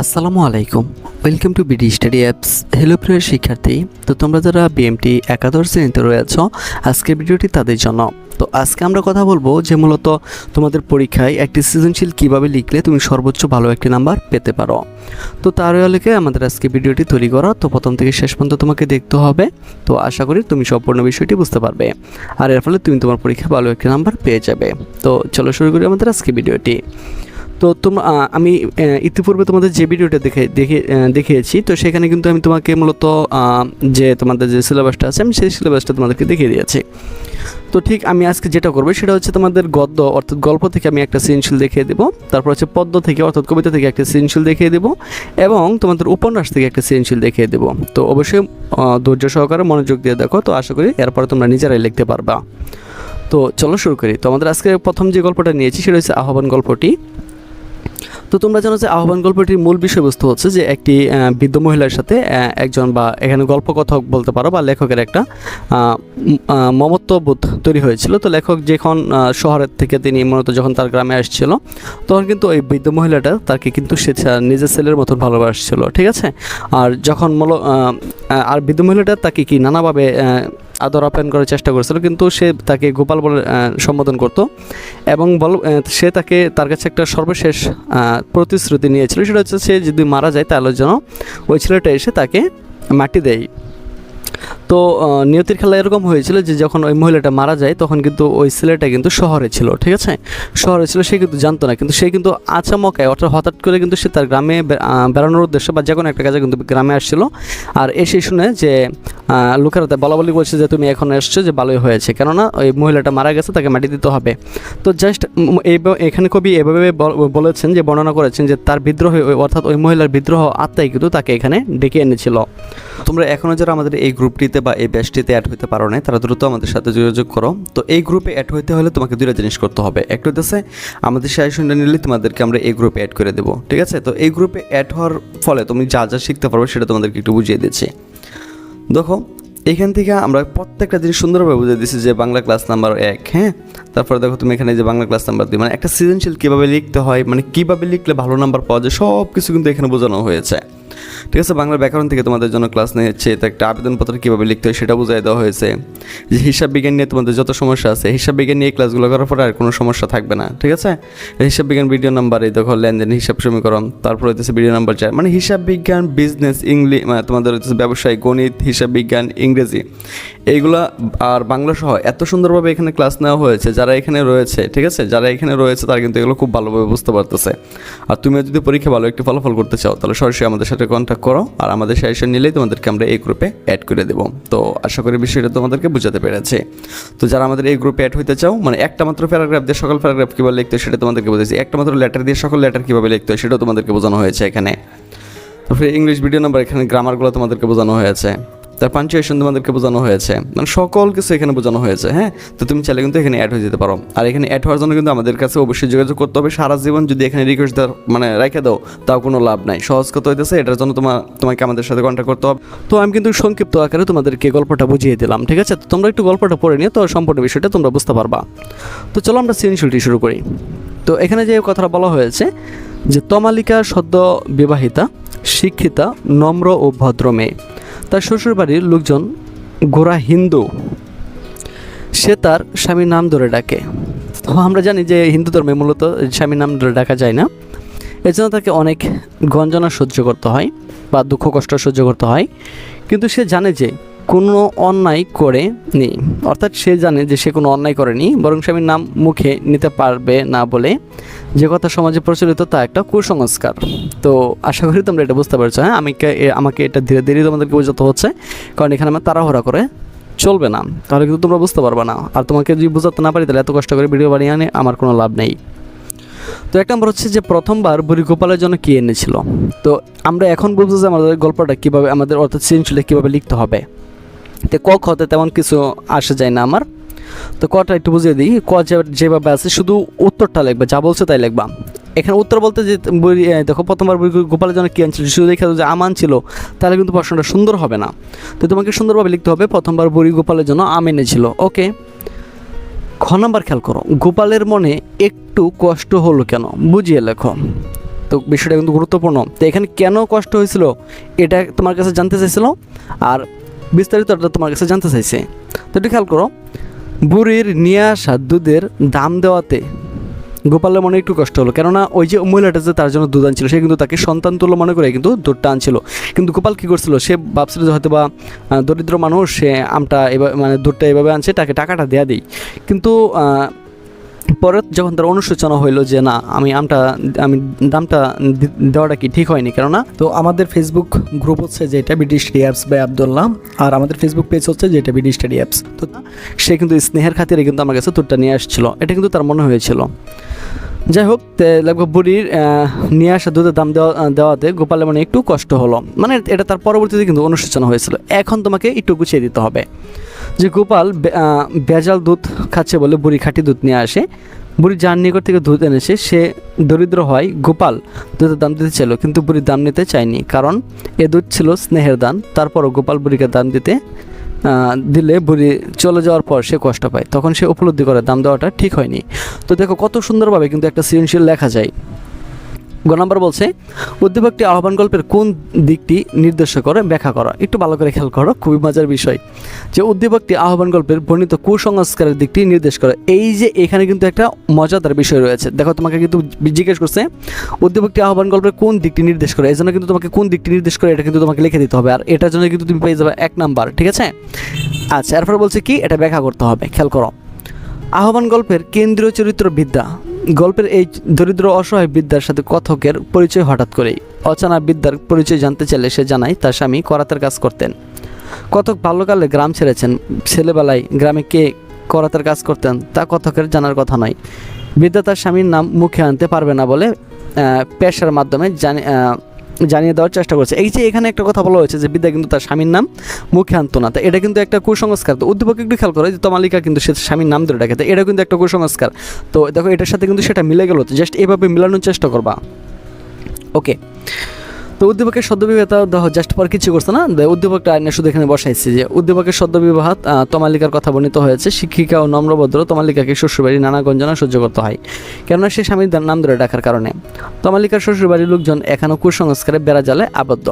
আসসালামু আলাইকুম। Welcome to BD study apps hello প্রিয় শিক্ষার্থী। তো তোমরা যারা বিএমটি একাদশ শ্রেণীতে রয়েছ, আজকের ভিডিওটি তাদের জন্য। তো আজকে আমরা কথা বলব যে মূলত তোমাদের পরীক্ষায় একটি সৃজনশীল কীভাবে লিখলে তুমি সর্বোচ্চ ভালো একটি নাম্বার পেতে পারো। তো তার আলোকে আমাদের আজকে ভিডিওটি তৈরি করা, তো প্রথম থেকে শেষ পর্যন্ত তোমাকে দেখতে হবে। তো আশা করি তুমি সম্পূর্ণ বিষয়টি বুঝতে পারবে। আর এর ফলে তুমি তোমার পরীক্ষায় ভালো একটি নাম্বার পেয়ে যাবে। তো চলো শুরু করি আমাদের আজকে ভিডিওটি। তো তোমরা আমি ইতিপূর্বে তোমাদের যে ভিডিওটা দেখে দেখে দেখিয়েছি, তো সেখানে কিন্তু আমি তোমাকে মূলত যে তোমাদের যে সিলেবাসটা আছে, আমি সেই সিলেবাসটা তোমাদেরকে দেখিয়ে দিয়েছি। তো ঠিক আমি আজকে যেটা করব, সেটা হচ্ছে তোমাদের গদ্য, অর্থাৎ গল্প থেকে আমি একটা সৃজনশীল দেখিয়ে দেবো, তারপর হচ্ছে পদ্য থেকে, অর্থাৎ কবিতা থেকে একটা সৃজনশীল দেখিয়ে দেবো, এবং তোমাদের উপন্যাস থেকে একটা সৃজনশীল দেখিয়ে দেবো। তো অবশ্যই ধৈর্য সহকারে মনোযোগ দিয়ে দেখো, তো আশা করি এরপরে তোমরা নিজেরাই লিখতে পারবা। তো চলো শুরু করি। তো আমাদের আজকে প্রথম যে গল্পটা নিয়েছি, সেটা হচ্ছে আহ্বান গল্পটি। তো তোমরা জানো যে আহ্বান গল্পটির মূল বিষয়বস্তু হচ্ছে যে একটি বৃদ্ধ মহিলার সাথে একজন বা এখানে গল্পকথক বলতে পারো বা লেখকের একটা মমত্ববোধ তৈরি হয়েছিল। তো লেখক যখন শহরের থেকে তিনি মূলত যখন তার গ্রামে আসছিল, তখন কিন্তু ওই বৃদ্ধ মহিলাটা তাকে কিন্তু সে নিজের ছেলের মতন ভালোবাসছিল, ঠিক আছে? আর যখন মূল আর বৃদ্ধ মহিলাটা তাকে কি নানাভাবে আদর আপ্যায়ন করার চেষ্টা করেছিল, কিন্তু সে তাকে গোপাল বলে সম্বোধন করত এবং বল সে তাকে তার কাছে একটা সর্বশেষ প্রতিশ্রুতি নিয়েছিল। সেটা হচ্ছে সে যদি মারা যায় তাহলে যেন ওই ছেলেটা এসে তাকে মাটি দেয়। তো নিয়তির খেলা এরকম হয়েছিল যে যখন ওই মহিলাটা মারা যায়, তখন কিন্তু ওই ছেলেটা কিন্তু শহরে ছিল, ঠিক আছে? শহরে ছিল, সে কিন্তু জানতো না, কিন্তু সে কিন্তু আচামকায় অর্থাৎ হঠাৎ করে কিন্তু সে তার গ্রামে বেড়ানোর উদ্দেশ্যে বা যে কোনো একটা কাজে কিন্তু গ্রামে আসছিল। আর এসে শুনে যে লোকেরা বলা বলি বলছে যে, তুমি এখন এসছো যে, ভালোই হয়েছে। কেননা ওই মহিলাটা মারা গেছে, তাকে মাটি দিতে হবে। তো জাস্ট এখানে কবি এভাবে বলেছেন যে, বর্ণনা করেছেন যে, তার বিদ্রোহ অর্থাৎ ওই মহিলার বিদ্রোহ আত্মাই কিন্তু তাকে এখানে ডেকে এনেছিল। তোমরা এখনও যারা আমাদের এই গ্রুপটিতে বা এই ব্যাচটিতে অ্যাড হতে পারো না তারা দ্রুত আমাদের সাথে যোগাযোগ করো। তো এই গ্রুপে অ্যাড হইতে হলে তোমাকে দুটো জিনিস করতে হবে। একটা হচ্ছে আমাদের সাজেশনটা নিলে তোমাদেরকে আমরা এই গ্রুপে অ্যাড করে দেবো, ঠিক আছে? তো এই গ্রুপে অ্যাড হওয়ার ফলে তুমি যা যা শিখতে পারবে সেটা তোমাদেরকে একটু বুঝিয়ে দিচ্ছি। দেখো, এখান থেকে আমরা প্রত্যেকটা জিনিস সুন্দরভাবে বুঝে দিচ্ছি যে বাংলা ক্লাস নাম্বার এক হ্যাঁ? তারপরে দেখো তুমি এখানে যে বাংলা ক্লাস নাম্বার দুই মানে একটা সৃজনশীল কীভাবে লিখতে হয় মানে কীভাবে লিখলে ভালো নাম্বার পাওয়া যায় সব কিছু কিন্তু এখানে বোঝানো হয়েছে। ঠিক আছে, বাংলা ব্যাকরণ থেকে তোমাদের জন্য ক্লাস নিয়েছে তো একটা আবেদনপত্র কীভাবে লিখতে হয় সেটা বুঝাই দেওয়া হয়েছে। যে হিসাব বিজ্ঞান নিয়ে তোমাদের যত সমস্যা আছে, হিসাব বিজ্ঞান নিয়ে ক্লাসগুলো করার পরে আর কোনো সমস্যা থাকবে না, ঠিক আছে? হিসাব বিজ্ঞান ভিডিও নাম্বার এই দেখো, লেনদেন হিসাব সমীকরণ, তারপর হইতেছে ভিডিও নাম্বার চার। মানে হিসাব বিজ্ঞান বিজনেস ইংলিশ তোমাদের হচ্ছে ব্যবসায়, গণিত, হিসাব বিজ্ঞান, ইংরেজি। এইগুলা আর বাংলা সহ এত সুন্দরভাবে এখানে ক্লাস নেওয়া হয়েছে, যারা এখানে রয়েছে, ঠিক আছে? যারা এখানে রয়েছে, তারা কিন্তু এগুলো খুব ভালোভাবে বুঝতে পারতেছে। আর তুমিও যদি পরীক্ষা ভালো একটি ফলাফল করতে চাও, তাহলে সরাসরি আমাদের সাথে কন্ট্যাক্ট করো, আর আমাদের সাজেশন নিলেই তোমাদেরকে আমরা এই গ্রুপে অ্যাড করে দেবো। তো আশা করি বিষয়টা তোমাদেরকে বোঝাতে পেরেছে। তো যারা আমাদের এই গ্রুপে অ্যাড হতে চাও মানে একটা মাত্র প্যারাগ্রাফ দিয়ে সকল প্যারাগ্রাফ কীভাবে লিখতে হয় সেটা তোমাদেরকে বুঝেছি একটা মাত্র লেটার দিয়ে সকল লেটার কীভাবে লিখতে হয় সেটাও তোমাদেরকে বোঝানো হয়েছে এখানে। তারপরে ইংলিশ ভিডিও নাম্বার এখানে গ্রামারগুলো তোমাদেরকে বোঝানো হয়েছে। তার পাঞ্চুয়েশন তোমাদেরকে বোঝানো হয়েছে। মানে সকল কিছু এখানে বোঝানো হয়েছে হ্যাঁ? তো তুমি চাইলে কিন্তু এখানে অ্যাড হয়ে যেতে পারো। আর এখানে অ্যাড হওয়ার জন্য কিন্তু আমাদের কাছে অবশ্যই যোগাযোগ করতে হবে। সারা জীবন যদি এখানে রিকোয়েস্ট মানে রেখে দাও, তাও কোনো লাভ নাই। সহজ কত হইতেছে, এটার জন্য তোমার, তোমাকে আমাদের সাথে কন্ট্যাক্ট করতে হবে। তো আমি কিন্তু সংক্ষিপ্ত আকারে তোমাদেরকে গল্পটা বুঝিয়ে দিলাম, ঠিক আছে? তো তোমরা একটু গল্পটা পড়ে নিয়ে তো সম্পূর্ণ বিষয়টা তোমরা বুঝতে পারবা। তো চলো আমরা সৃজনশীলটি শুরু করি। তো এখানে যে কথাটা বলা হয়েছে যে, তমালিকা সদ্য বিবাহিতা, শিক্ষিতা, নম্র ও ভদ্র মেয়ে। তার শ্বশুরবাড়ির লোকজন গোরা হিন্দু। সে তার স্বামীর নাম ধরে ডাকে। তো আমরা জানি যে হিন্দু ধর্মে মূলত স্বামীর নাম ধরে ডাকা যায় না। এজন্য তাকে অনেক গঞ্জনা সহ্য করতে হয় বা দুঃখ কষ্ট সহ্য করতে হয়। কিন্তু সে জানে যে কোনো অন্যায় করে নি অর্থাৎ সে জানে যে সে কোনো অন্যায় করেনি, বরং স্বামীর নাম মুখে নিতে পারবে না বলে যে কথা সমাজে প্রচলিত তা একটা কুসংস্কার। তো আশা করি তোমরা এটা বুঝতে পারছ হ্যাঁ? আমি আমাকে এটা ধীরে ধীরে তোমাদেরকে বোঝাতে হচ্ছে, কারণ এখানে আমার তাড়াহুড়া করে চলবে না। তাহলে কিন্তু তোমরা বুঝতে পারবে না। আর তোমাকে যদি বোঝাতে না পারি, তাহলে এত কষ্ট করে ভিডিও বানিয়ে আনে, আমার কোনো লাভ নেই। তো এক নম্বর হচ্ছে যে প্রথমবার বুড়ি গোপালের জন্য কি এনেছিল? তো আমরা এখন বুঝব যে আমাদের গল্পটা কীভাবে, আমাদের অর্থাৎ সৃজনশীলে কীভাবে লিখতে হবে। তো ক খতে তেমন কিছু আসে যায় না আমার। তো কটা একটু বুঝিয়ে দিই। ক যেভাবে আছে, শুধু উত্তরটা লিখবা, যা বলছে তাই লিখবা। এখানে উত্তর বলতে যে দেখো, প্রথমবার গোপালের জন্য কী আনছিল, শুধু দেখে যে আম আনছিল, তাহলে কিন্তু প্রশ্নটা সুন্দর হবে না। তো তোমাকে সুন্দরভাবে লিখতে হবে, প্রথমবার বুড়ি গোপালের জন্য আম এনেছিল। ওকে? খ নাম্বার খেয়াল করো, গোপালের মনে একটু কষ্ট হলো কেন? বুঝিয়ে লেখো। তো বিষয়টা কিন্তু গুরুত্বপূর্ণ। তো এখানে কেন কষ্ট হয়েছিল, এটা তোমার কাছে জানতে চাইছিল আর বিস্তারিতটা তোমার কাছে জানতে চাইছে। তো একটু খেয়াল করো, বুড়ির নিয়ে দুধের দাম দেওয়াতে গোপালের মনে একটু কষ্ট হলো। কেননা ওই যে মহিলাটা যে তার জন্য দুধ আনছিল, সে কিন্তু তাকে সন্তান তুল্য মনে করে কিন্তু দুধটা আনছিল। কিন্তু গোপাল কী করছিল, সে ভাবছিল যে হয়তো বা দরিদ্র মানুষ, সে আমটা এভাবে মানে দুধটা এভাবে আনছে, তাকে টাকাটা দেয়া দিই। কিন্তু পরে যখন তার অনুশোচনা হইল যে না, আমি আমটা, আমি দামটা দেওয়াটা কি ঠিক হয়নি, কেননা তো আমাদের ফেসবুক গ্রুপ হচ্ছে যেটা BD study apps by Abdullah আর আমাদের ফেসবুক পেজ হচ্ছে যেটা বিডি স্টাডি অ্যাপস তো সে কিন্তু স্নেহের খাতিরে কিন্তু আমার কাছে তুরটা নিয়ে আসছিল। এটা কিন্তু তার মনে হয়েছিল। যাই হোক লাগবে বুড়ির নিয়ে আসা দুধের দাম দেওয়া, দেওয়াতে গোপালের মানে একটু কষ্ট হলো। মানে এটা তার পরবর্তীতে কিন্তু অনুশোচনা হয়েছিল। এখন তোমাকে একটু গুছিয়ে দিতে হবে। যে গোপাল বে- আহ, ভেজাল দুধ খাচ্ছে বলে বুড়ি খাঁটি দুধ নিয়ে আসে। বুড়ি যার নিকট থেকে দুধ এনেছে সে দরিদ্র হয় গোপাল। দুধের দাম দিতে চাইলো কিন্তু বুড়ি দাম নিতে চায়নি কারণ এ দুধ ছিল স্নেহের দান। তারপরও গোপাল বুড়িকে দাম দিতে দিলে বুড়ি চলে যাওয়ার পর সে কষ্ট পায়। তখন সে উপলব্ধি করে দাম দেওয়াটা ঠিক হয়নি। তো দেখো কত সুন্দরভাবে কিন্তু একটা সৃজনশীল লেখা যায়। গ নম্বর বলছে, উদ্দীপকটি আহ্বান গল্পের কোন দিকটি নির্দেশ করে? ব্যাখ্যা করা। একটু ভালো করে খেয়াল করো, খুবই মজার বিষয়। যে উদ্দীপকটি আহ্বান গল্পের বর্ণিত কুসংস্কারের দিকটি নির্দেশ করে। এই যে এখানে কিন্তু একটা মজাদার বিষয় রয়েছে। দেখো, তোমাকে কিন্তু জিজ্ঞেস করছে, উদ্দীপকটি আহ্বান গল্পের কোন দিকটি নির্দেশ করে? এই জন্য কিন্তু তোমাকে কোন দিকটি নির্দেশ করে এটা কিন্তু তোমাকে লিখে দিতে হবে। আর এটার জন্য কিন্তু তুমি পেয়ে যাবে এক নাম্বার, ঠিক আছে? আচ্ছা এরপর বলছে কি? এটা ব্যাখ্যা করতে হবে। খেয়াল করো। আহ্বান গল্পের কেন্দ্রীয় চরিত্র বিদ্যা গল্পের এই দরিদ্র অসহায় বিদ্যার সাথে কথকের পরিচয় হঠাৎ করেই। অচানা বিদ্যার পরিচয় জানতে চাইলে সে জানায় তার স্বামী করাতের কাজ করতেন। কথক বাল্যকালে গ্রাম ছেড়েছেন। ছেলেবেলায় গ্রামে কে করাতের কাজ করতেন তা কথকের জানার কথা নয়। বিদ্যা তার স্বামীর নাম মুখে আনতে পারবে না বলে পেশার মাধ্যমে জানি জানিয়ে দেওয়ার চেষ্টা করছে। এই যে এখানে একটা কথা বলা হয়েছে যে বিদ্যা কিন্তু তার স্বামীর নাম মুখে আনতো না তো এটা কিন্তু একটা কুসংস্কার। তো উদ্দীপক একটু খেয়াল করে যে তমালিকা কিন্তু সে স্বামীর নাম ধরে ডাকে তো এটা কিন্তু একটা কুসংস্কার। তো দেখো এটার সাথে কিন্তু সেটা মিলে গেল। জাস্ট এভাবে মিলানোর চেষ্টা করবা। ওকে তো উদ্দীপকের সদ্যবিবাহতা দেখো জাস্ট পর কিছু করছে না? উদ্দীপকটা আইনে শুধু এখানে বসাইছে যে, উদ্দীপকের সদ্যবিবাহ তমালিকার কথা বর্ণিত হয়েছে। শিক্ষিকা ও নম্রভদ্র তমালিকাকে শ্বশুরবাড়ি নানা গঞ্জনা সহ্য করতে হয়। কেননা সে স্বামীর নাম ধরে ডাকার কারণে। তমালিকার শ্বশুরবাড়ির লোকজন এখনও কুসংস্কারে বেড়া জালে আবদ্ধ।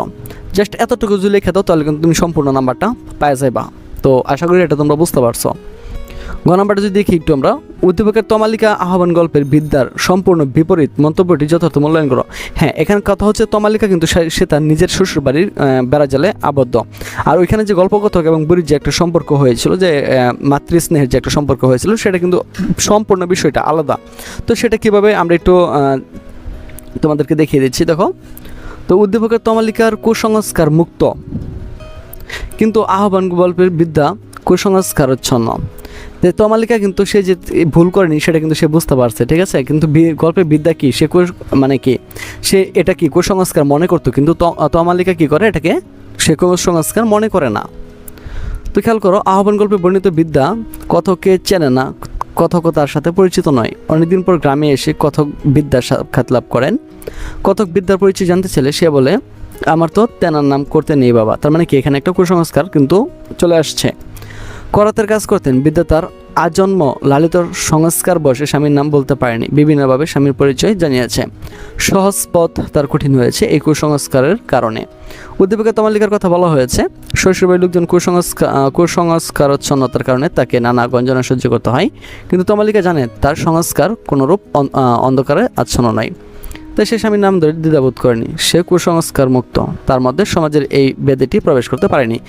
জাস্ট এতটুকু যদি লিখে দাও, তাহলে কিন্তু তুমি সম্পূর্ণ নাম্বারটা পাওয়া যাইবা। তো আশা করি এটা তোমরা বুঝতে পারছ। গ নাম্বারটা যদি দেখি একটু আমরা উদ্দীপকের তমালিকা আহ্বান গল্পের বিদ্যার সম্পূর্ণ বিপরীত মন্তব্যটি যথার্থ মূল্যায়ন করো। হ্যাঁ এখানে কথা হচ্ছে তমালিকা কিন্তু সে- তার নিজের শ্বশুরবাড়ির আহ, বেড়াজালে আবদ্ধ। আর ওইখানে যে গল্পকথক এবং বুড়ির যে একটা সম্পর্ক হয়েছিল যে মাতৃস্নেহের যে একটা সম্পর্ক হয়েছিল সেটা কিন্তু সম্পূর্ণ বিষয়টা আলাদা। তো সেটা কীভাবে আমরা একটু তোমাদেরকে দেখিয়ে দিচ্ছি দেখো। তো উদ্দীপকের তমালিকার কুসংস্কার মুক্ত। কিন্তু আহ্বান গল্পের বিদ্যা কুসংস্কারচ্ছন্ন। যে তমালিকা কিন্তু সে যে ভুল করেনি, সেটা কিন্তু সে বুঝতে পারছে, ঠিক আছে? কিন্তু গল্পের বিদ্যা কি? সে মানে কি? সে এটা কি কুসংস্কার মনে করতো? কিন্তু তমালিকা কি করে এটাকে? সে কুসংস্কার মনে করে না। তো খেয়াল করো, আহ্বান গল্পে বর্ণিত বিদ্যা কথকে চেনে না কথক তার সাথে পরিচিত নয়। অনেকদিন পর গ্রামে এসে কথক বিদ্যার সাক্ষাৎ লাভ করেন। কথক বিদ্যার পরিচয় জানতে চাইলে সে বলে, আমার তো তেনার নাম করতে নেই বাবা। তার মানে কি? এখানে একটা কুসংস্কার কিন্তু চলে আসছে। করাতের কাজ করতেন। বিদ্যা তার আজন্ম লালিত সংস্কার বসে স্বামীর নাম বলতে পারেনি। বিভিন্নভাবে স্বামীর পরিচয় জানিয়েছে। সহজ পথ তার কঠিন হয়েছে এই কুসংস্কারের কারণে। উদ্দীপকে তমালিকার কথা বলা হয়েছে, শৈশবের লোকজন কুসংস্কার কুসংস্কারচ্ছন্নতার কারণে তাকে নানা গঞ্জনা সহ্য করতে হয়। কিন্তু তমালিকা জানে তার সংস্কার কোনোরূপ অন্ধকারে আচ্ছন্ন নয়। তাই সে স্বামীর নাম ধরে দ্বিধাবোধ করেনি। সে কুসংস্কার মুক্ত তার মধ্যে সমাজের এই বেদেটি প্রবেশ করতে পারেনি।